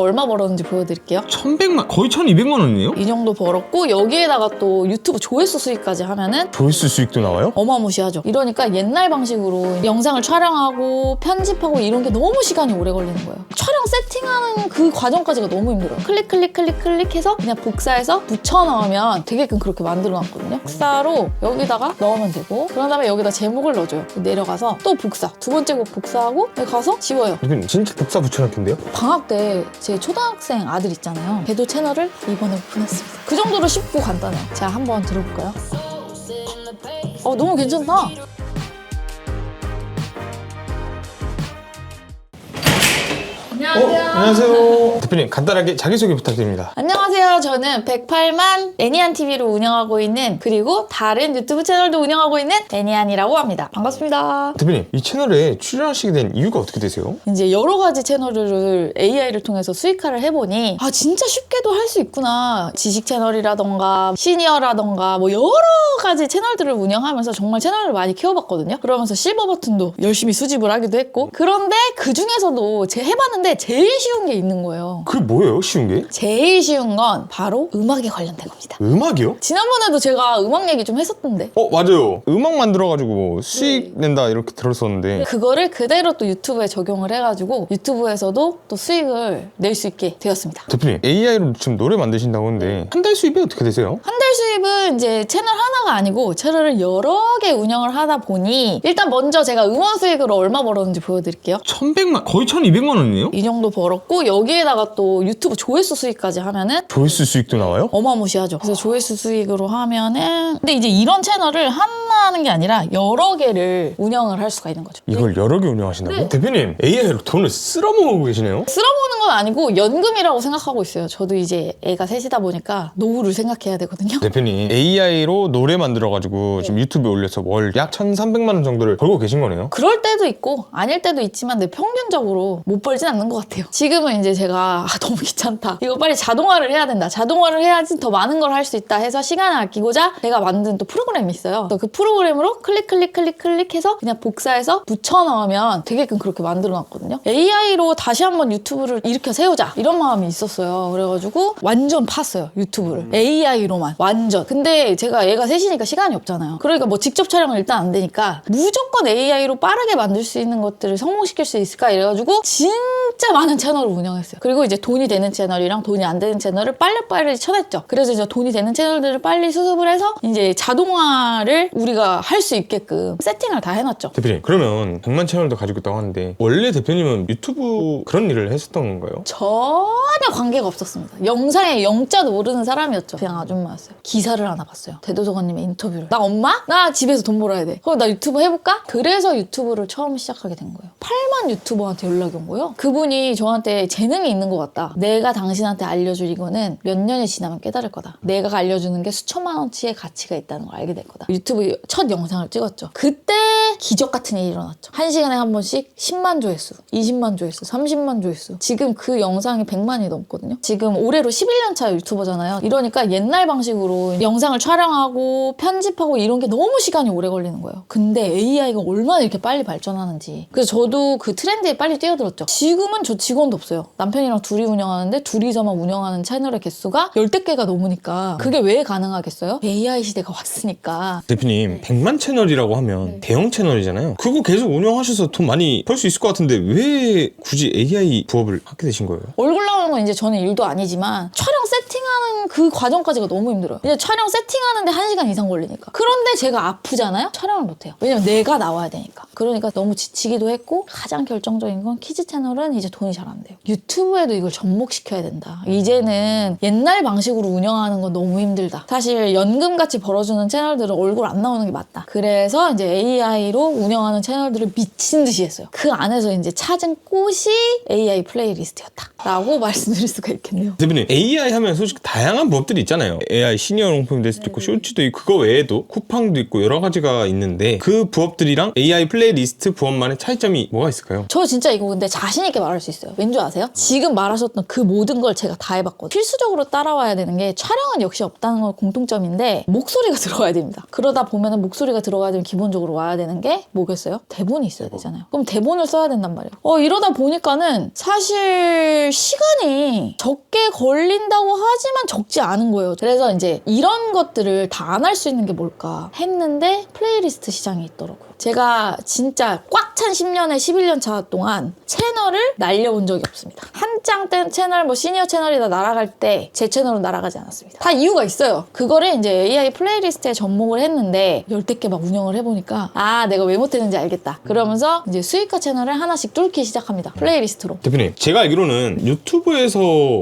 얼마 벌었는지 보여드릴게요. 1100만 거의 1200만 원이네요? 이 정도 벌었고 여기에다가 또 유튜브 조회수 수익까지 하면은 조회수 수익도 나와요? 어마무시하죠. 이러니까 옛날 방식으로 영상을 촬영하고 편집하고 이런 게 너무 시간이 오래 걸리는 거예요. 촬영 세팅하는 그 과정까지가 너무 힘들어요. 클릭 클릭 클릭 클릭해서 그냥 복사해서 붙여 넣으면 되게끔 그렇게 만들어 놨거든요. 복사로 여기다가 넣으면 되고 그런 다음에 여기다 제목을 넣어줘요. 내려가서 또 복사. 두 번째 곡 복사하고 가서 지워요. 이건 진짜 복사 붙여넣기인데요? 방학 때제 초등학생 아들 있잖아요. 걔도 채널을 이번에 오픈했습니다. 그 정도로 쉽고 간단해요. 자, 한번 들어볼까요? 어, 너무 괜찮다. 안녕하세요. 안녕하세요. 대표님 간단하게 자기소개 부탁드립니다. 안녕하세요. 저는 108만 애니안 TV를 운영하고 있는 그리고 다른 유튜브 채널도 운영하고 있는 애니안이라고 합니다. 반갑습니다. 대표님 이 채널에 출연하시게 된 이유가 어떻게 되세요? 이제 여러 가지 채널을 AI를 통해서 수익화를 해보니 아 진짜 쉽게도 할 수 있구나 지식 채널이라던가 시니어라던가 뭐 여러 가지 채널들을 운영하면서 정말 채널을 많이 키워봤거든요 그러면서 실버 버튼도 열심히 수집을 하기도 했고 그런데 그 중에서도 제 해봤는데 제일 쉬운 게 있는 거예요 그게 뭐예요? 쉬운 게? 제일 쉬운 건 바로 음악에 관련된 겁니다 음악이요? 지난번에도 제가 음악 얘기 좀 했었던데 어 맞아요. 음악 만들어가지고 수익 낸다 이렇게 들었었는데 그거를 그대로 또 유튜브에 적용을 해가지고 유튜브에서도 또 수익을 낼 수 있게 되었습니다 대표님 AI로 지금 노래 만드신다고 하는데 한 달 수입이 어떻게 되세요? 한 달 수입은 이제 채널 하나가 아니고 채널을 여러 개 운영을 하다 보니 일단 먼저 제가 음원 수익으로 얼마 벌었는지 보여드릴게요. 1100만 거의 1200만 원이네요? 이 정도 벌었고 여기에다가 또 유튜브 조회수 수익까지 하면은 조회수 수익도 나와요? 어마무시하죠. 그래서 조회수 수익으로 하면은 근데 이제 이런 채널을 하나 하는 게 아니라 여러 개를 운영을 할 수가 있는 거죠. 이걸 여러 개 운영하신다고? 네. 대표님 AI로 돈을 쓸어모으고 계시네요? 쓸어보는 건 아니고 연금이라고 생각하고 있어요. 저도 이제 애가 셋이다 보니까 노후를 생각해야 되거든요. 대표님 AI로 노래 만들어가지고 지금 유튜브에 올려서 월 약 1300만 원 정도를 벌고 계신 거네요? 그럴 때도 있고 아닐 때도 있지만 내 평균적으로 못 벌진 않는 것 같아요. 지금은 이제 제가 아, 너무 귀찮다. 이거 빨리 자동화를 해야 된다. 자동화를 해야지 더 많은 걸 할 수 있다 해서 시간을 아끼고자 제가 만든 또 프로그램이 있어요. 그 프로그램으로 클릭 클릭 클릭 클릭해서 그냥 복사해서 붙여 넣으면 되게끔 그렇게 만들어 놨거든요. AI로 다시 한번 유튜브를 일으켜 세우자 이런 마음이 있었어요. 그래가지고 완전 팠어요 유튜브를 AI로만 완전. 근데 제가 얘가 셋이니까 시간이 없잖아요. 그러니까 뭐 직접 촬영은 일단 안 되니까 무조건 AI로 빠르게 만들 수 있는 것들을 성공시킬 수 있을까 이래가지고 진짜 많은 채널을 운영했어요. 그리고 이제 돈이 되는 채널이랑 돈이 안 되는 채널을 빨리빨리 쳐냈죠. 그래서 이제 돈이 되는 채널들을 빨리 수습을 해서 이제 자동화를 우리가 할 수 있게끔 세팅을 다 해놨죠. 대표님 그러면 100만 채널도 가지고 있다고 하는데 원래 대표님은 유튜브 그런 일을 했었던 건가요? 전혀 관계가 없었습니다. 영상에 영자도 모르는 사람이었죠. 그냥 아줌마였어요. 기사를 하나 봤어요. 대도서관님의 인터뷰를. 나 엄마? 나 집에서 돈 벌어야 돼. 그럼 나 유튜브 해볼까? 그래서 유튜브를 처음 시작하게 된 거예요. 8만 유튜버한테 연락이 온 거예요. 그분 이 저한테 재능이 있는 것 같다. 내가 당신한테 알려줄 이거는 몇 년이 지나면 깨달을 거다. 내가 알려주는 게 수천만 원치의 가치가 있다는 걸 알게 될 거다. 유튜브 첫 영상을 찍었죠. 그때 기적 같은 일이 일어났죠. 한 시간에 한 번씩 10만 조회수, 20만 조회수, 30만 조회수. 지금 그 영상이 100만이 넘거든요. 지금 올해로 11년 차 유튜버잖아요. 이러니까 옛날 방식으로 영상을 촬영하고 편집하고 이런 게 너무 시간이 오래 걸리는 거예요. 근데 AI가 얼마나 이렇게 빨리 발전하는지. 그래서 저도 그 트렌드에 빨리 뛰어들었죠. 지금 은 저 직원도 없어요. 남편이랑 둘이 운영하는데 둘이서만 운영하는 채널의 개수가 열댓 개가 넘으니까 그게 왜 가능하겠어요? AI 시대가 왔으니까. 대표님 100만 채널이라고 하면 대형 채널이잖아요 그거 계속 운영하셔서 돈 많이 벌 수 있을 것 같은데 왜 굳이 AI 부업을 하게 되신 거예요? 얼굴 나오는 건 이제 저는 일도 아니지만 촬영 세팅하는 그 과정까지가 너무 힘들어요. 이제 촬영 세팅하는데 한시간 이상 걸리니까. 그런데 제가 아프잖아요? 촬영을 못해요. 왜냐면 내가 나와야 되니까. 그러니까 너무 지치기도 했고 가장 결정적인 건 키즈 채널은 이제 돈이 잘 안 돼요. 유튜브에도 이걸 접목시켜야 된다. 이제는 옛날 방식으로 운영하는 건 너무 힘들다. 사실 연금같이 벌어주는 채널들은 얼굴 안 나오는 게 맞다. 그래서 이제 AI로 운영하는 채널들을 미친 듯이 했어요. 그 안에서 이제 찾은 꽃이 AI 플레이리스트였다. 라고 말씀드릴 수가 있겠네요. 대표님 AI 하면 솔직히 다양한 부업들이 있잖아요. AI 시니어 용품 될 수도 있고 쇼츠도 있고 그거 외에도 쿠팡도 있고 여러 가지가 있는데 그 부업들이랑 AI 플레이리스트 부업만의 차이점이 뭐가 있을까요? 저 진짜 이거 근데 자신 있게 말할 수 있어요. 왠지 아세요? 지금 말하셨던 그 모든 걸 제가 다 해봤거든요. 필수적으로 따라와야 되는 게 촬영은 역시 없다는 건 공통점인데 목소리가 들어가야 됩니다. 그러다 보면은 목소리가 들어가야 되면 기본적으로 와야 되는 게 뭐겠어요? 대본이 있어야 되잖아요. 그럼 대본을 써야 된단 말이에요. 어 이러다 보니까는 사실 시간이 적게 걸린다고 하지만 적지 않은 거예요. 그래서 이제 이런 것들을 다 안 할 수 있는 게 뭘까 했는데 플레이리스트 시장이 있더라고요. 제가 진짜 꽉 찬 10년에 11년 차 동안 채널을 날려본 적이 없습니다. 한창 땐 채널 뭐 시니어 채널이다 날아갈 때 제 채널은 날아가지 않았습니다. 다 이유가 있어요. 그거를 이제 AI 플레이리스트에 접목을 했는데 열댓 개 막 운영을 해보니까 아 내가 왜 못했는지 알겠다. 그러면서 이제 수익화 채널을 하나씩 뚫기 시작합니다. 플레이리스트로. 대표님, 제가 알기로는 유튜브에서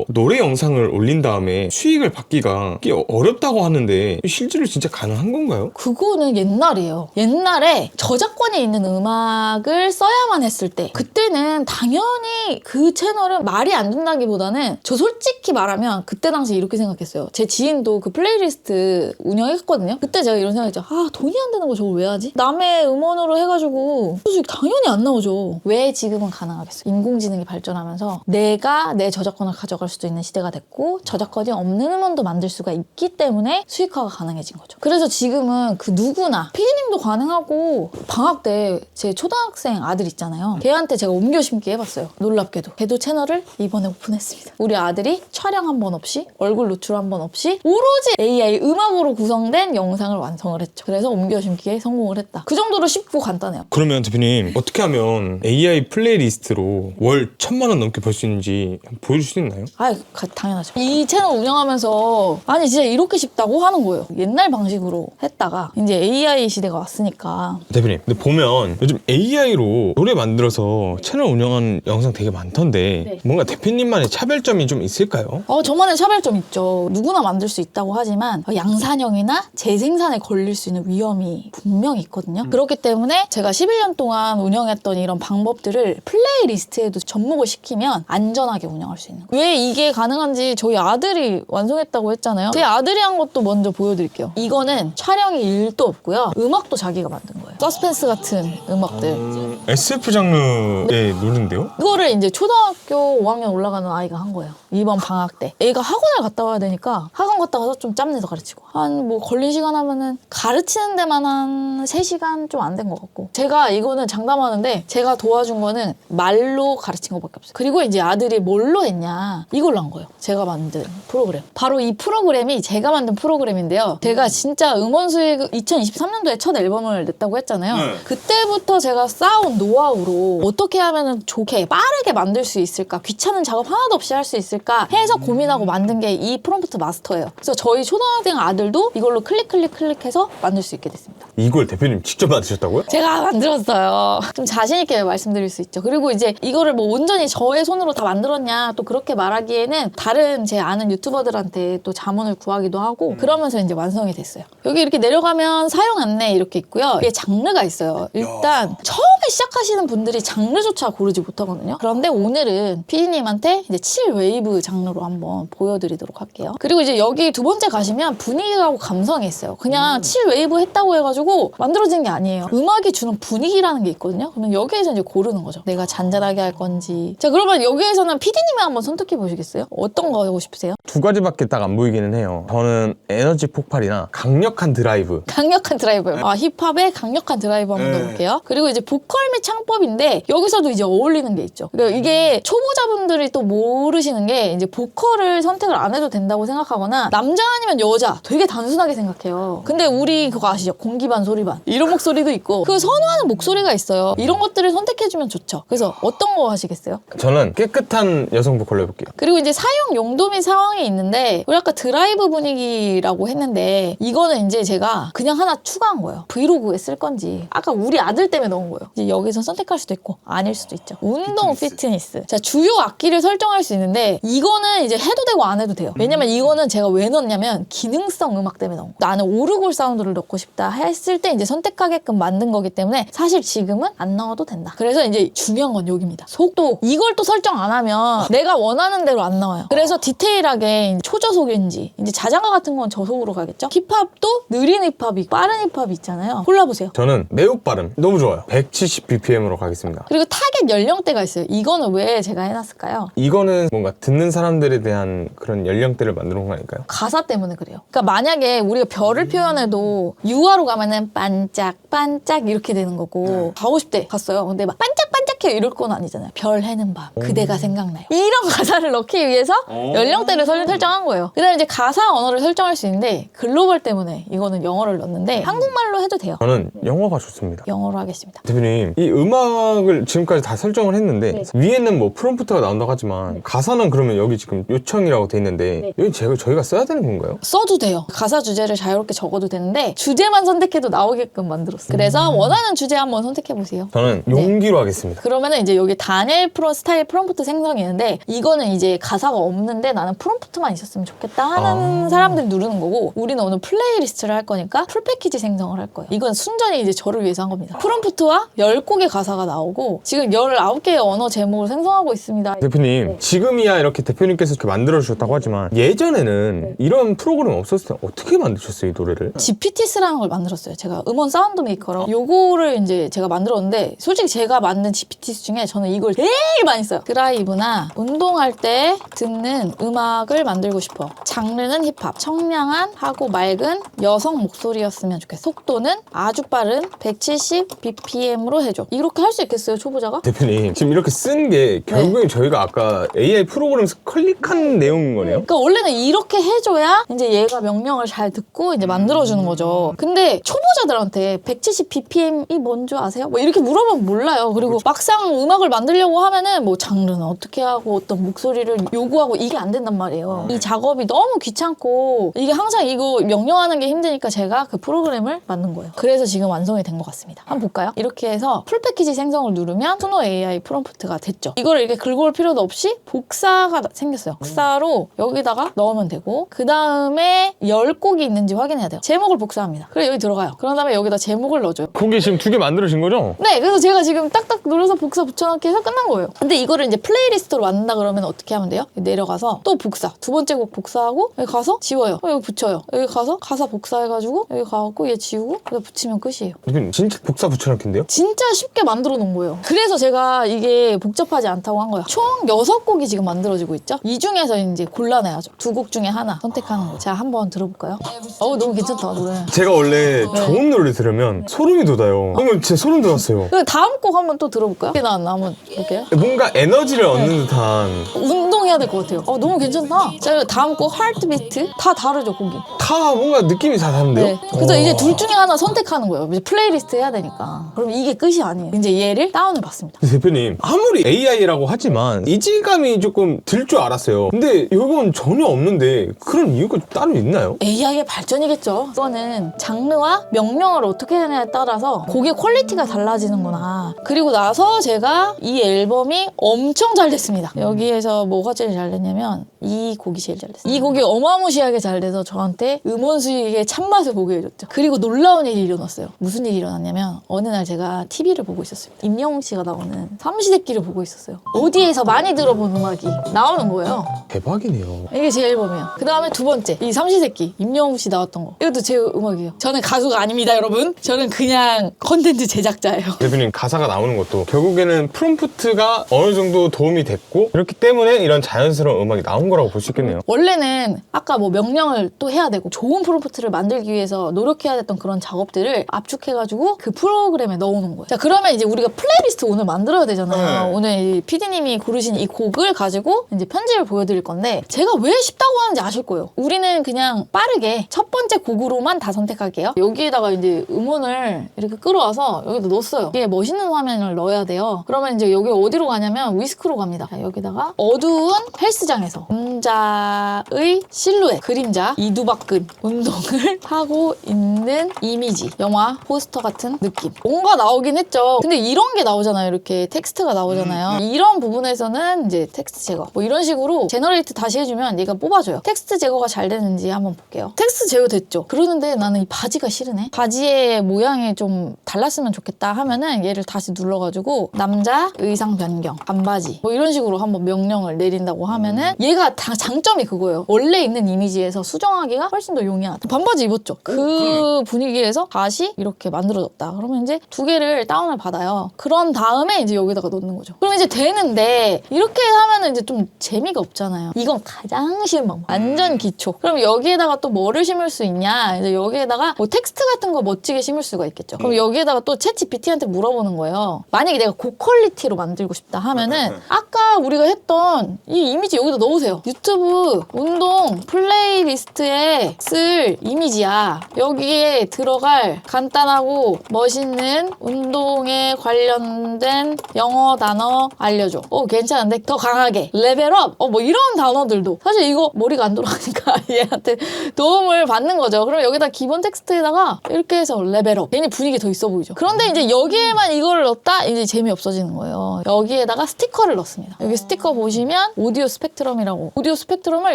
노래 영상을 올린 다음에 수익을 받기가 꽤 어렵다고 하는데 실제로 진짜 가능한 건가요? 그거는 옛날이에요. 옛날에 저작권이 있는 음악을 써야만 했을 때 그때는 당연히 그 채널은 말이 안 된다기보다는 저 솔직히 말하면 그때 당시 이렇게 생각했어요. 제 지인도 그 플레이리스트 운영했거든요. 그때 제가 이런 생각했죠. 아 돈이 안 되는 거 저걸 왜 하지? 남의 음원으로 해가지고 수익 당연히 안 나오죠. 왜 지금은 가능하겠어요? 인공지능이 발전하면서 내가 내 저작권을 가져갈 수도 있는 시대가 됐고 저작권이 없는 음원도 만들 수가 있기 때문에 수익화가 가능해진 거죠. 그래서 지금은 그 누구나 피디님도 가능하고 방학 때 제 초등학생 아들 있잖아요. 걔한테 제가 옮겨 심기 해봤어요. 놀랍게도 걔도 채널을 이번에 오픈했습니다. 우리 아들이 촬영 한 번 없이 얼굴 노출 한 번 없이 오로지 AI 음악으로 구성된 영상을 완성을 했죠. 그래서 옮겨 심기에 성공을 했다. 그 정도로 쉽고 간단해요. 그러면 대표님, 어떻게 하면 AI 플레이리스트로 월 천만 원 넘게 벌 수 있는지 보여줄 수 있나요? 아, 당연하죠. 이 채널 운영하면서 아니 진짜 이렇게 쉽다고 하는 거예요. 옛날 방식으로 했다가 이제 AI 시대가 왔으니까 대표님, 근데 보면 요즘 AI로 노래 만들어서 채널 운영하는 영상 되게 많던데 네. 뭔가 대표님만의 차별점이 좀 있을까요? 어, 저만의 차별점 있죠. 누구나 만들 수 있다고 하지만 어, 양산형이나 재생산에 걸릴 수 있는 위험이 분명히 있거든요. 그렇기 때문에 제가 11년 동안 운영했던 이런 방법들을 플레이리스트에도 접목을 시키면 안전하게 운영할 수 있는 거예요. 왜 이게 가능한지 저희 아들이 완성했다고 했잖아요. 제 아들이 한 것도 먼저 보여드릴게요. 이거는 촬영이 일도 없고요. 음악도 자기가 만든 거예요. 서스펜스 같은 음악들. SF 장르의 노래인데요? 이거를 이제 초등학교 5학년 올라가는 아이가 한 거예요. 이번 방학 때. 애가 학원을 갔다 와야 되니까 학원 갔다 와서 좀 짬내서 가르치고. 한 뭐 걸린 시간 하면은 가르치는 데만 한 3시간 좀 안 된 것 같고. 제가 이거는 장담하는데 제가 도와준 거는 말로 가르친 것밖에 없어요. 그리고 이제 아들이 뭘로 했냐. 이걸로 한 거예요. 제가 만든 프로그램. 바로 이 프로그램이 제가 만든 프로그램인데요. 제가 진짜 음원 수익 2023년도에 첫 앨범을 냈다고 했잖아요. 네. 그때부터 제가 쌓아온 노하우로 어떻게 하면 좋게 빠르게 만들 수 있을까 귀찮은 작업 하나도 없이 할 수 있을까 해서 고민하고 만든 게 이 프롬프트 마스터예요. 그래서 저희 초등학생 아들도 이걸로 클릭 클릭 클릭해서 만들 수 있게 됐습니다. 이걸 대표님 직접 만드셨다고요? 제가 만들었어요. 좀 자신 있게 말씀드릴 수 있죠. 그리고 이제 이거를 뭐 온전히 저의 손으로 다 만들었냐 또 그렇게 말하기에는 다른 제 아는 유튜버들한테 또 자문을 구하기도 하고 그러면서 이제 완성이 됐어요. 여기 이렇게 내려가면 사용 안내 이렇게 있고요. 이게 장르가 있어요 일단 처음에 시작하시는 분들이 장르조차 고르지 못하거든요. 그런데 오늘은 피디님한테 이제 7웨이브 장르로 한번 보여드리도록 할게요. 그리고 이제 여기 두 번째 가시면 분위기하고 감성이 있어요. 그냥 7웨이브 했다고 해가지고 만들어진 게 아니에요. 음악이 주는 분위기라는 게 있거든요. 그러면 여기에서 이제 고르는 거죠. 내가 잔잔하게 할 건지. 자, 그러면 여기에서는 피디님이 한번 선택해 보시겠어요? 어떤 거 하고 싶으세요? 두 가지밖에 딱 안 보이기는 해요. 저는 에너지 폭발이나 강력한 드라이브. 강력한 드라이버요. 아, 힙합의 강력한 드라이버 한번 네. 넣어볼게요. 그리고 이제 보컬 및 창법인데 여기서도 이제 어울리는 게 있죠. 그러니까 이게 초보자분들이 또 모르시는 게 이제 보컬을 선택을 안 해도 된다고 생각하거나 남자 아니면 여자 되게 단순하게 생각해요. 근데 우리 그거 아시죠? 공기 반 소리 반 이런 목소리도 있고 그 선호하는 목소리가 있어요. 이런 것들을 선택해주면 좋죠. 그래서 어떤 거 하시겠어요? 저는 깨끗한 여성 보컬로 해볼게요. 그리고 이제 사용 용도 및 상황이 있는데 우리 아까 드라이브 분위기라고 했는데 이거는 이제 제가 그냥 하나 추가한 거예요. 브이로그에 쓸 건지 아까 우리 아들 때문에 넣은 거예요. 이제 여기서 선택할 수도 있고 아닐 수도 있죠. 운동 피트니스. 자 주요 악기를 설정할 수 있는데 이거는 이제 해도 되고 안 해도 돼요. 왜냐면 이거는 제가 왜 넣었냐면 기능성 음악 때문에 넣은 거. 나는 오르골 사운드를 넣고 싶다 했을 때 이제 선택하게끔 만든 거기 때문에 사실 지금은 안 나와도 된다. 그래서 이제 중요한 건 여기입니다. 속도 이걸 또 설정 안 하면 내가 원하는 대로 안 나와요. 그래서 디테일하게 초저속인지 이제 자장가 같은 건 저속으로 가겠죠. 힙합도 느린 힙합이 빠른 힙합이 있잖아요. 골라보세요. 저는 매우 빠름 너무 좋아요 170 bpm으로 가겠습니다 그리고 타겟 연령대가 있어요. 이거는 왜 제가 해놨을까요? 이거는 뭔가 듣는 사람들에 대한 그런 연령대를 만들어 놓은 거 아닐까요? 가사 때문에 그래요. 그러니까 만약에 우리가 별을 표현해도 유화로 가면은 반짝 반짝 이렇게 되는 거고 가고 싶대 갔어요. 근데 막 반짝 반짝해 이럴 건 아니잖아요. 별 해는 밤 그대가 생각나요. 이런 가사를 넣기 위해서 연령대를 설- 설정한 거예요. 그다음에 이제 가사 언어를 설정할 수 있는데 글로벌 때문에 이거는 영어를 넣었는데 한국말로 해도 돼요. 저는 영어가 좋습니다 영어로 하겠습니다. 대표님 이 음악을 지금까지 다 설정을 했는데 네. 위에는 뭐 프롬프트가 나온다고 하지만 가사는 그러면 여기 지금 요청이라고 돼 있는데 네. 여기 제가 저희가 써야 되는 건가요? 써도 돼요. 가사 주제를 자유롭게 적어도 되는데 주제만 선택해도 나오게끔 만들었어요. 그래서 원하는 주제 한번 선택해 보세요. 저는 네. 용기로 하겠습니다 그 러면은 이제 여기 다니엘 프로 스타일 프롬프트 생성이 있는데 이거는 이제 가사가 없는데 나는 프롬프트만 있었으면 좋겠다 하는 아. 사람들이 누르는 거고 우리는 오늘 플레이리스트를 할 거니까 풀 패키지 생성을 할 거예요. 이건 순전히 이제 저를 위해서 한 겁니다. 프롬프트와 10곡의 가사가 나오고 지금 19개의 언어 제목을 생성하고 있습니다. 대표님 네. 지금이야 이렇게 대표님께서 이렇게 만들어 주셨다고 하지만 예전에는 네. 이런 프로그램 없었을 때 어떻게 만드셨어요 이 노래를? GPT스라는 걸 만들었어요. 제가 음원 사운드 메이커로 요거를 이제 제가 만들었는데 솔직히 제가 만든 GPT 스 중에 저는 이걸 제일 많이 써요. 드라이브나 운동할 때 듣는 음악을 만들고 싶어. 장르는 힙합, 청량한 하고 맑은 여성 목소리였으면 좋겠어. 속도는 아주 빠른 170 BPM으로 해줘. 이렇게 할 수 있겠어요, 초보자가? 대표님 지금 이렇게 쓴 게 결국에 저희가 아까 AI 프로그램에서 클릭한 내용인 거네요? 그러니까 원래는 이렇게 해줘야 이제 얘가 명령을 잘 듣고 이제 만들어주는 거죠. 근데 초보자들한테 170 BPM이 뭔 줄 아세요? 뭐 이렇게 물어보면 몰라요. 그리고 막상 음악을 만들려고 하면은 뭐 장르는 어떻게 하고 어떤 목소리를 요구하고 이게 안 된단 말이에요. 이 작업이 너무 귀찮고 이게 항상 이거 명령하는 게 힘드니까 제가 그 프로그램을 만든 거예요. 그래서 지금 완성이 된 것 같습니다. 한번 볼까요? 이렇게 해서 풀 패키지 생성을 누르면 수노 AI 프롬프트가 됐죠. 이거를 이렇게 긁어올 필요도 없이 복사가 생겼어요. 복사로 여기다가 넣으면 되고 그 다음에 열 곡이 있는지 확인해야 돼요. 제목을 복사합니다. 그래 여기 들어가요. 그런 다음에 여기다 제목을 넣어줘요. 거기 지금 두 개 만들어진 거죠? 네, 그래서 제가 지금 딱딱 눌러서 복사 붙여넣기 해서 끝난 거예요. 근데 이거를 이제 플레이리스트로 만든다 그러면 어떻게 하면 돼요? 내려가서 또 복사. 두 번째 곡 복사하고 여기 가서 지워요. 어, 여기 붙여요. 여기 가서 가사 복사해가지고 여기 가갖고 얘 지우고 여기다 붙이면 끝이에요. 대표님 진짜 복사 붙여넣기인데요? 진짜 쉽게 만들어 놓은 거예요. 그래서 제가 이게 복잡하지 않다고 한 거예요. 총 6곡이 지금 만들어지고 있죠? 이 중에서 이제 골라내야죠. 두 곡 중에 하나 선택하는 거. 자, 한번 들어볼까요? 어우, 너무 괜찮다, 노래. 제가 원래 좋은 노래 들으면 소름이 돋아요 방금 진짜 소름 돋았어요 다음 곡 한번 또 들어볼까요? 이게 나왔나? 한번 볼게요. 뭔가 에너지를 얻는 듯한 운동해야 될 것 같아요. 어, 너무 괜찮다. 자, 다음 곡 하트비트. 다 다르죠, 곡이. 다 뭔가 느낌이 다 다른데요? 네. 그래서 와. 이제 둘 중에 하나 선택하는 거예요. 이제 플레이리스트 해야 되니까. 그럼 이게 끝이 아니에요. 이제 얘를 다운을 받습니다. 대표님 아무리 AI라고 하지만 이질감이 조금 들 줄 알았어요 근데 이건 전혀 없는데 그런 이유가 따로 있나요? AI의 발전이겠죠. 이거는 장르와 명령을 어떻게 하냐에 따라서 곡의 퀄리티가 달라지는구나. 그리고 나서 제가 이 앨범이 엄청 잘 됐습니다. 여기에서 뭐가 제일 잘 됐냐면 이 곡이 제일 잘 됐어요. 이 곡이 어마무시하게 잘 돼서 저한테 음원 수익의 참맛을 보게 해줬죠. 그리고 놀라운 일이 일어났어요. 무슨 일이 일어났냐면 어느 날 제가 TV를 보고 있었습니다. 임영웅 씨가 나오는 삼시세끼를 보고 있었어요. 어디에서 많이 들어본 음악이 나오는 거예요. 대박이네요 이게 제 앨범이에요. 그 다음에 두 번째, 이 삼시세끼, 임영웅 씨 나왔던 거. 이것도 제 음악이에요. 저는 가수가 아닙니다, 여러분. 저는 그냥 컨텐츠 제작자예요. 대표님 가사가 나오는 것도 결국 에는 프롬프트가 어느 정도 도움이 됐고 그렇기 때문에 이런 자연스러운 음악이 나온 거라고 볼 수 있겠네요 원래는 아까 뭐 명령을 또 해야 되고 좋은 프롬프트를 만들기 위해서 노력해야 됐던 그런 작업들을 압축해가지고 그 프로그램에 넣어놓은 거예요. 자, 그러면 이제 우리가 플레이리스트 오늘 만들어야 되잖아요. 네. 오늘 PD님이 고르신 이 곡을 가지고 이제 편집을 보여드릴 건데 제가 왜 쉽다고 하는지 아실 거예요. 우리는 그냥 빠르게 첫 번째 곡으로만 다 선택할게요. 여기에다가 이제 음원을 이렇게 끌어와서 여기다 넣었어요. 이게 멋있는 화면을 넣어야 돼 요. 그러면 이제 여기 어디로 가냐면 위스크로 갑니다. 자, 여기다가 어두운 헬스장에서 남자의 실루엣, 그림자, 이두박근 운동을 하고 있는 이미지, 영화 포스터 같은 느낌. 뭔가 나오긴 했죠. 근데 이런 게 나오잖아요. 이렇게 텍스트가 나오잖아요. 이런 부분에서는 이제 텍스트 제거. 뭐 이런 식으로 제너레이트 제너레이트 다시 해주면 얘가 뽑아줘요. 텍스트 제거가 잘 되는지 한번 볼게요. 텍스트 제거 됐죠? 그러는데 나는 이 바지가 싫으네. 바지의 모양이 좀 달랐으면 좋겠다 하면은 얘를 다시 눌러가지고 남자 의상 변경, 반바지 뭐 이런 식으로 한번 명령을 내린다고 하면은 얘가 다 장점이 그거예요. 원래 있는 이미지에서 수정하기가 훨씬 더 용이하다. 반바지 입었죠? 그 분위기에서 다시 이렇게 만들어졌다. 그러면 이제 두 개를 다운을 받아요. 그런 다음에 이제 여기다가 넣는 거죠. 그럼 이제 되는데 이렇게 하면은 이제 좀 재미가 없잖아요. 이건 가장 쉬운 방법. 완전 기초. 그럼 여기에다가 또 뭐를 심을 수 있냐? 이제 여기에다가 뭐 텍스트 같은 거 멋지게 심을 수가 있겠죠. 그럼 여기에다가 또 챗GPT한테 물어보는 거예요. 만약에 내가 고퀄리티로 만들고 싶다 하면은 아까 우리가 했던 이 이미지 여기다 넣으세요. 유튜브 운동 플레이리스트에 쓸 이미지야. 여기에 들어갈 간단하고 멋있는 운동에 관련된 영어 단어 알려줘. 어, 괜찮은데? 더 강하게. 레벨업! 어, 뭐 이런 단어들도. 사실 이거 머리가 안 돌아가니까 얘한테 도움을 받는 거죠. 그럼 여기다 기본 텍스트에다가 이렇게 해서 레벨업. 괜히 분위기 더 있어 보이죠. 그런데 이제 여기에만 이거를 넣었다? 이제 재미없어지는 거예요. 여기에다가 스티커를 넣습니다. 여기 스티커 보시면 오디오 스펙트럼이라고. 오디오 스펙트럼을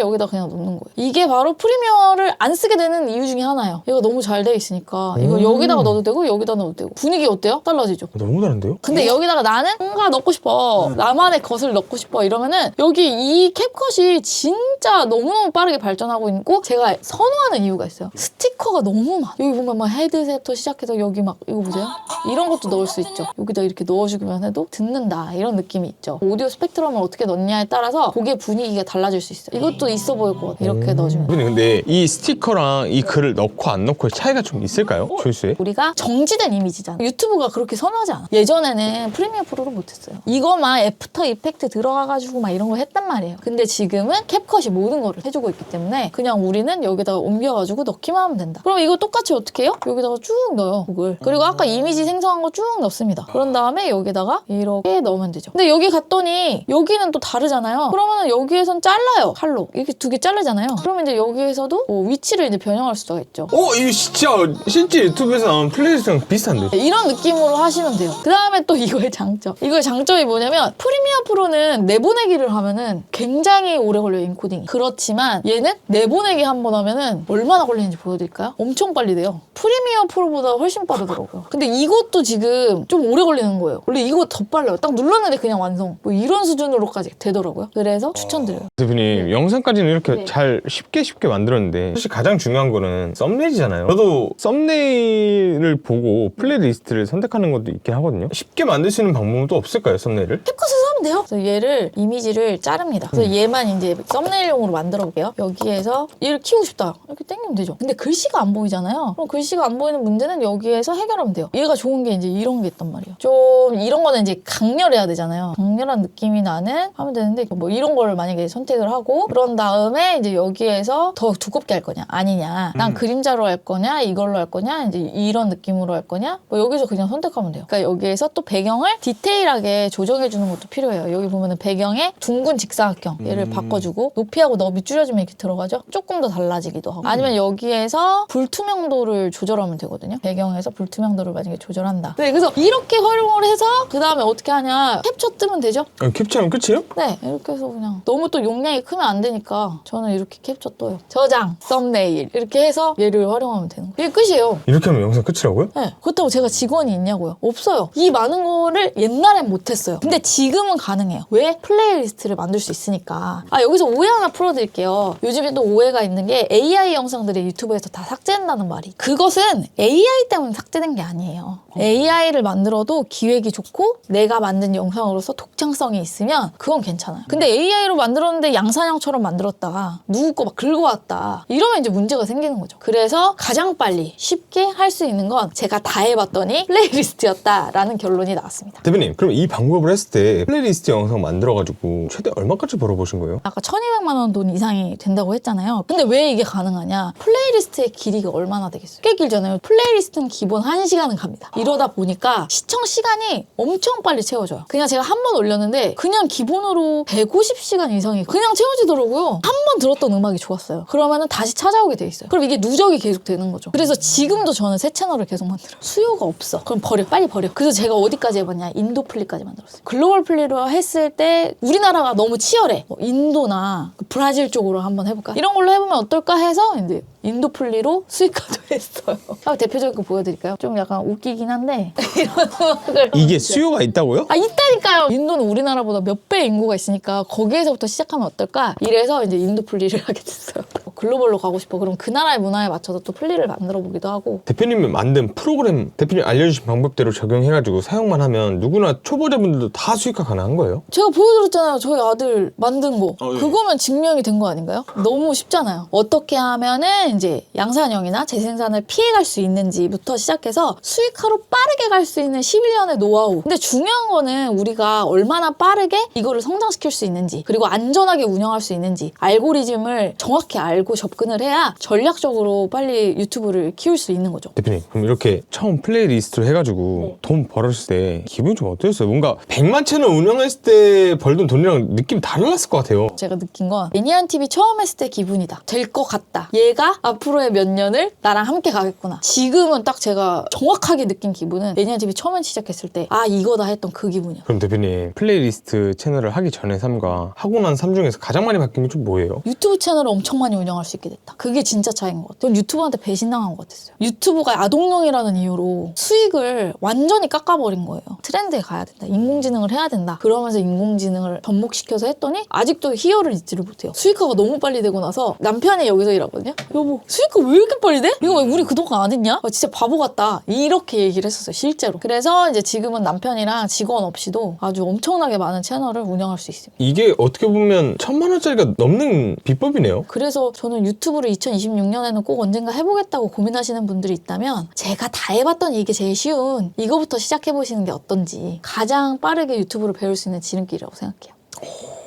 여기다 그냥 넣는 거예요. 이게 바로 프리미어를 안 쓰게 되는 이유 중에 하나예요. 얘가 너무 잘 돼 있으니까. 이거 음. 여기다가 넣어도 되고 여기다 넣어도 되고. 분위기 어때요? 달라지죠? 너무 다른데요? 근데 여기다가 나는 뭔가 넣고 싶어. 나만의 것을 넣고 싶어. 이러면은 여기 이 캡컷이 진짜 너무너무 빠르게 발전하고 있고 제가 선호하는 이유가 있어요. 스티커가 너무 많아. 여기 보면 막 헤드셋부터 시작해서 여기 막 이거 보세요. 이런 것도 넣을 수 있죠. 여기다 이렇게 넣어 주기만 해도 듣는다. 이런 느낌이 있죠. 오디오 스펙트럼을 어떻게 넣냐에 따라서 곡의 분위기가 달라질 수 있어요. 이것도 있어 보일 것 같아요. 이렇게 넣어주면. 근데 근데 이 스티커랑 이 글을 넣고 안 넣고의 차이가 좀 있을까요? 조회수에? 우리가 정지된 이미지잖아. 유튜브가 그렇게 선호하지 않아. 예전에는 프리미어 프로를 못했어요. 이거만 애프터 이펙트 들어가가지고 막 이런 거 했단 말이에요. 근데 지금은 캡컷이 모든 거를 해주고 있기 때문에 그냥 우리는 여기다가 옮겨가지고 넣기만 하면 된다. 그럼 이거 똑같이 어떻게 해요? 여기다가 쭉 넣어요. 곡을. 그리고 아까 이미지 생성한 거 쭉 넣습니다. 그런 다음에 여기 다가 이렇게 넣으면 되죠. 근데 여기 갔더니 여기는 또 다르잖아요. 그러면은 여기에선 잘라요. 칼로. 이렇게 두 개 자르잖아요. 그러면 이제 여기에서도 뭐 위치를 이제 변형할 수가 있죠. 어 이거 진짜 실제 유튜브에서 나온 플레이리스트랑 비슷한데? 이런 느낌으로 하시면 돼요. 그 다음에 또 이거의 장점. 이거의 장점이 뭐냐면 프리미어 프로는 내보내기를 하면은 굉장히 오래 걸려요, 인코딩이. 그렇지만 얘는 내보내기 한 번 하면은 얼마나 걸리는지 보여드릴까요? 엄청 빨리 돼요. 프리미어 프로보다 훨씬 빠르더라고요. 근데 이것도 지금 좀 오래 걸리는 거예요. 원래 이거 더 빨라요. 딱 눌렀는데 그냥 완성. 뭐 이런 수준으로까지 되더라고요. 그래서 추천드려요. 대표님 영상까지는 이렇게 네. 잘 쉽게 쉽게 만들었는데 사실 가장 중요한 거는 썸네일이잖아요 저도 썸네일을 보고 플레이리스트를 선택하는 것도 있긴 하거든요 쉽게 만들 수 있는 방법은 또 없을까요 썸네일을? 캡컷에 돼요. 그래서 얘를 이미지를 자릅니다. 그래서 얘만 이제 썸네일용으로 만들어 볼게요. 여기에서 얘를 키우고 싶다. 이렇게 당기면 되죠. 근데 글씨가 안 보이잖아요. 그럼 글씨가 안 보이는 문제는 여기에서 해결하면 돼요. 얘가 좋은 게 이제 이런 게 있단 말이에요. 좀 이런 거는 이제 강렬해야 되잖아요. 강렬한 느낌이 나는 하면 되는데 뭐 이런 걸 만약에 선택을 하고 그런 다음에 이제 여기에서 더 두껍게 할 거냐 아니냐. 난 그림자로 할 거냐 이걸로 할 거냐 이제 이런 느낌으로 할 거냐. 뭐 여기서 그냥 선택하면 돼요. 그러니까 여기에서 또 배경을 디테일하게 조정해 주는 것도 필요해요. 여기 보면은 배경에 둥근 직사각형 얘를 바꿔주고 높이하고 너비 줄여주면 이렇게 들어가죠. 조금 더 달라지기도 하고 아니면 여기에서 불투명도를 조절하면 되거든요. 배경에서 불투명도를 만약에 조절한다. 네, 그래서 이렇게 활용을 해서 그 다음에 어떻게 하냐 캡처 뜨면 되죠. 아, 캡처하면 끝이에요? 네, 이렇게 해서 그냥 너무 또 용량이 크면 안 되니까 저는 이렇게 캡처 떠요. 저장, 썸네일 이렇게 해서 얘를 활용하면 되는 거예요. 이게 끝이에요. 이렇게 하면 영상 끝이라고요? 네, 그렇다고 제가 직원이 있냐고요? 없어요. 이 많은 거를 옛날엔 못했어요. 근데 지금은 가능해요. 왜? 플레이리스트를 만들 수 있으니까. 아, 여기서 오해 하나 풀어드릴게요. 요즘에 또 오해가 있는 게 AI 영상들이 유튜브에서 다 삭제된다는 말이. 그것은 AI 때문에 삭제된 게 아니에요. AI를 만들어도 기획이 좋고 내가 만든 영상으로서 독창성이 있으면 그건 괜찮아요. 근데 AI로 만들었는데 양산형처럼 만들었다가 누구 거 막 긁어왔다. 이러면 이제 문제가 생기는 거죠. 그래서 가장 빨리 쉽게 할 수 있는 건 제가 다 해봤더니 플레이리스트였다라는 결론이 나왔습니다. 대표님 그럼 이 방법을 했을 때 플레이 리스트 영상 만들어가지고 최대 얼마까지 벌어보신 거예요? 아까 1200만 원 돈 이상이 된다고 했잖아요. 근데 왜 이게 가능하냐? 플레이리스트의 길이가 얼마나 되겠어요? 꽤 길잖아요. 플레이리스트는 기본 1시간은 갑니다. 이러다 보니까 시청 시간이 엄청 빨리 채워져요. 그냥 제가 한 번 올렸는데 그냥 기본으로 150시간 이상이 그냥 채워지더라고요. 한 번 들었던 음악이 좋았어요. 그러면은 다시 찾아오게 돼 있어요. 그럼 이게 누적이 계속 되는 거죠. 그래서 지금도 저는 새 채널을 계속 만들어요. 수요가 없어. 그럼 버려. 빨리 버려. 그래서 제가 어디까지 해봤냐. 인도 플리까지 만들었어요. 글로벌 플리로 했을 때 우리나라가 너무 치열해. 뭐 인도나 그 브라질 쪽으로 한번 해볼까? 이런 걸로 해보면 어떨까 해서 이제 인도 플리로 수익화도 했어요. 아, 대표적인 거 보여드릴까요? 좀 약간 웃기긴 한데 이런 음악을 이게 수요가 있다고요? 아 있다니까요. 인도는 우리나라보다 몇 배 인구가 있으니까 거기에서부터 시작하면 어떨까? 이래서 이제 인도 플리를 하게 됐어요. 뭐 글로벌로 가고 싶어. 그럼 그 나라의 문화에 맞춰서 또 플리를 만들어 보기도 하고. 대표님이 만든 프로그램 대표님 알려주신 방법대로 적용해가지고 사용만 하면 누구나 초보자분들도 다 수익화 가능한 거예요? 제가 보여드렸잖아요. 저희 아들 만든 거. 어, 예. 그거면 증명이 된 거 아닌가요? 너무 쉽잖아요. 어떻게 하면은 이제 양산형이나 재생산을 피해갈 수 있는지부터 시작해서 수익화로 빠르게 갈 수 있는 11년의 노하우. 근데 중요한 거는 우리가 얼마나 빠르게 이거를 성장시킬 수 있는지 그리고 안전하게 운영할 수 있는지 알고리즘을 정확히 알고 접근을 해야 전략적으로 빨리 유튜브를 키울 수 있는 거죠. 대표님 그럼 이렇게 처음 플레이리스트로 해가지고 네. 돈 벌었을 때 기분이 좀 어떠셨어요? 뭔가 100만 채널 운영했을 때 벌던 돈이랑 느낌이 달랐을 것 같아요 제가 느낀 건 애니안 TV 처음 했을 때 기분이다. 될 것 같다. 얘가 앞으로의 몇 년을 나랑 함께 가겠구나. 지금은 딱 제가 정확하게 느낀 기분은 애니안 TV 처음 시작했을 때 아 이거다 했던 그 기분이야. 그럼 대표님 플레이리스트 채널을 하기 전의 삶과 하고 난 삶 중에서 가장 많이 바뀐 게 좀 뭐예요? 유튜브 채널을 엄청 많이 운영할 수 있게 됐다. 그게 진짜 차이인 것 같아요. 전 유튜브한테 배신당한 것 같았어요. 유튜브가 아동용이라는 이유로 수익을 완전히 깎아버린 거예요. 트렌드에 가야 된다. 인공지능을 해야 된다. 그러면서 인공지능을 접목시켜서 했더니 아직도 희열을 잊지를 못해요. 수익화가 너무 빨리 되고 나서 남편이 여기서 일하거든요. 여보 수익화 왜 이렇게 빨리 돼? 이거 왜 우리 그동안 안 했냐? 아, 진짜 바보 같다. 이렇게 얘기를 했었어요. 실제로. 그래서 이제 지금은 남편이랑 직원 없이도 아주 엄청나게 많은 채널을 운영할 수 있습니다. 이게 어떻게 보면 천만 원짜리가 넘는 비법이네요 그래서 저는 유튜브를 2026년에는 꼭 언젠가 해보겠다고 고민하시는 분들이 있다면 제가 다 해봤던 이게 제일 쉬운 이거부터 시작해보시는 게 어떤지 가장 빠르게 유튜브를 배울 수 있는 지름길이라고 생각해요.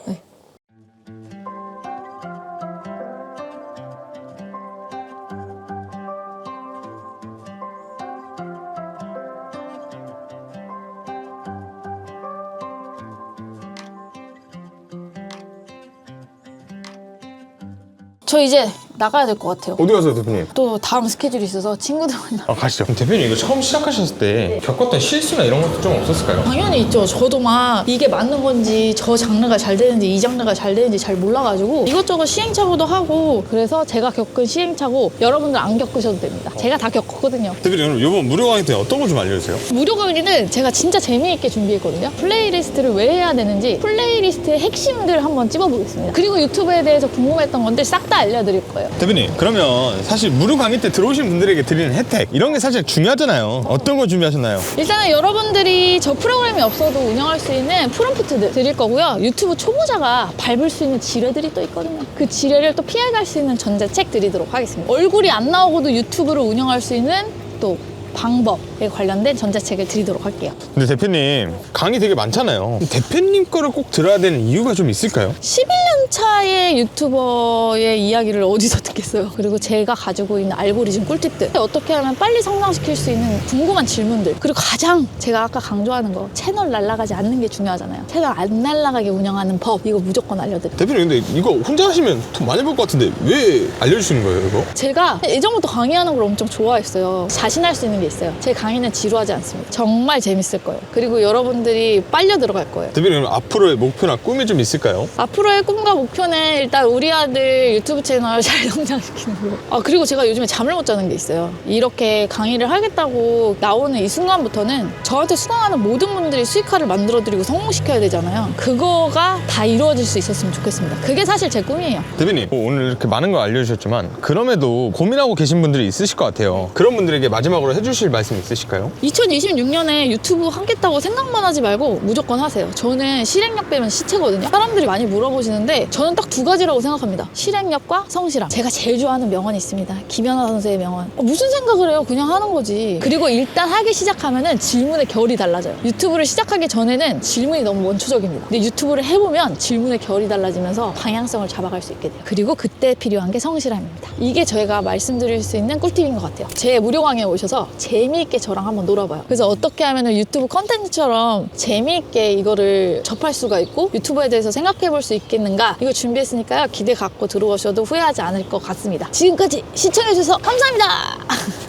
저 이제 나가야 될 것 같아요. 어디 가세요 대표님? 또 다음 스케줄이 있어서 친구들 만나. 아 가시죠 그럼 대표님 이거 처음 시작하셨을 때 겪었던 실수나 이런 것도 좀 없었을까요? 당연히 있죠. 저도 막 이게 맞는 건지 저 장르가 잘 되는지 이 장르가 잘 되는지 잘 몰라가지고 이것저것 시행착오도 하고 그래서 제가 겪은 시행착오 여러분들 안 겪으셔도 됩니다. 제가 다 겪었거든요. 대표님 그럼 이번 무료 강의 때 어떤 거 좀 알려주세요 무료 강의는 제가 진짜 재미있게 준비했거든요. 플레이리스트를 왜 해야 되는지 플레이리스트의 핵심들 한번 찝어보겠습니다. 그리고 유튜브에 대해서 궁금했던 건들 싹 다 알려드릴 거예요. 대표님 그러면 사실 무료 강의 때 들어오신 분들에게 드리는 혜택 이런 게 사실 중요하잖아요 어떤 거 준비하셨나요? 일단은 여러분들이 저 프로그램이 없어도 운영할 수 있는 프롬프트들 드릴 거고요. 유튜브 초보자가 밟을 수 있는 지뢰들이 또 있거든요. 그 지뢰를 또 피해갈 수 있는 전자책 드리도록 하겠습니다. 얼굴이 안 나오고도 유튜브를 운영할 수 있는 또 방법에 관련된 전자책을 드리도록 할게요. 근데 대표님 강의 되게 많잖아요 대표님 거를 꼭 들어야 되는 이유가 좀 있을까요? 11년 차의 유튜버의 이야기를 어디서 듣겠어요. 그리고 제가 가지고 있는 알고리즘 꿀팁들. 어떻게 하면 빨리 성장시킬 수 있는 궁금한 질문들. 그리고 가장 제가 아까 강조하는 거 채널 날아가지 않는 게 중요하잖아요. 채널 안 날아가게 운영하는 법. 이거 무조건 알려드릴게요. 대표님 근데 이거 혼자 하시면 돈 많이 벌 것 같은데 왜 알려주시는 거예요 이거? 제가 예전부터 강의하는 걸 엄청 좋아했어요. 자신할 수 있는 게 있어요. 제 강의는 지루하지 않습니다. 정말 재밌을 거예요. 그리고 여러분들이 빨려 들어갈 거예요. 대표님 그럼 앞으로의 목표나 꿈이 좀 있을까요? 앞으로의 꿈과 목표는 일단 우리 아들 유튜브 채널 잘 성장시키는 거. 아, 그리고 제가 요즘에 잠을 못 자는 게 있어요. 이렇게 강의를 하겠다고 나오는 이 순간부터는 저한테 수강하는 모든 분들이 수익화를 만들어드리고 성공시켜야 되잖아요. 그거가 다 이루어질 수 있었으면 좋겠습니다. 그게 사실 제 꿈이에요. 대표님 뭐 오늘 이렇게 많은 걸 알려주셨지만 그럼에도 고민하고 계신 분들이 있으실 것 같아요 그런 분들에게 마지막으로 해주실 말씀 있으실까요? 2026년에 유튜브 하겠다고 생각만 하지 말고 무조건 하세요. 저는 실행력 빼면 시체거든요. 사람들이 많이 물어보시는데 저는 딱 두 가지라고 생각합니다. 실행력과 성실함. 제가 제일 좋아하는 명언이 있습니다. 김연아 선수의 명언. 어, 무슨 생각을 해요? 그냥 하는 거지. 그리고 일단 하기 시작하면은 질문의 결이 달라져요. 유튜브를 시작하기 전에는 질문이 너무 원초적입니다. 근데 유튜브를 해보면 질문의 결이 달라지면서 방향성을 잡아갈 수 있게 돼요. 그리고 그때 필요한 게 성실함입니다. 이게 저희가 말씀드릴 수 있는 꿀팁인 것 같아요. 제 무료 강의에 오셔서 재미있게 저랑 한번 놀아봐요. 그래서 어떻게 하면 유튜브 컨텐츠처럼 재미있게 이거를 접할 수가 있고 유튜브에 대해서 생각해 볼 수 있겠는가 이거 준비했으니까요. 기대 갖고 들어오셔도 후회하지 않을 것 같습니다. 지금까지 시청해주셔서 감사합니다.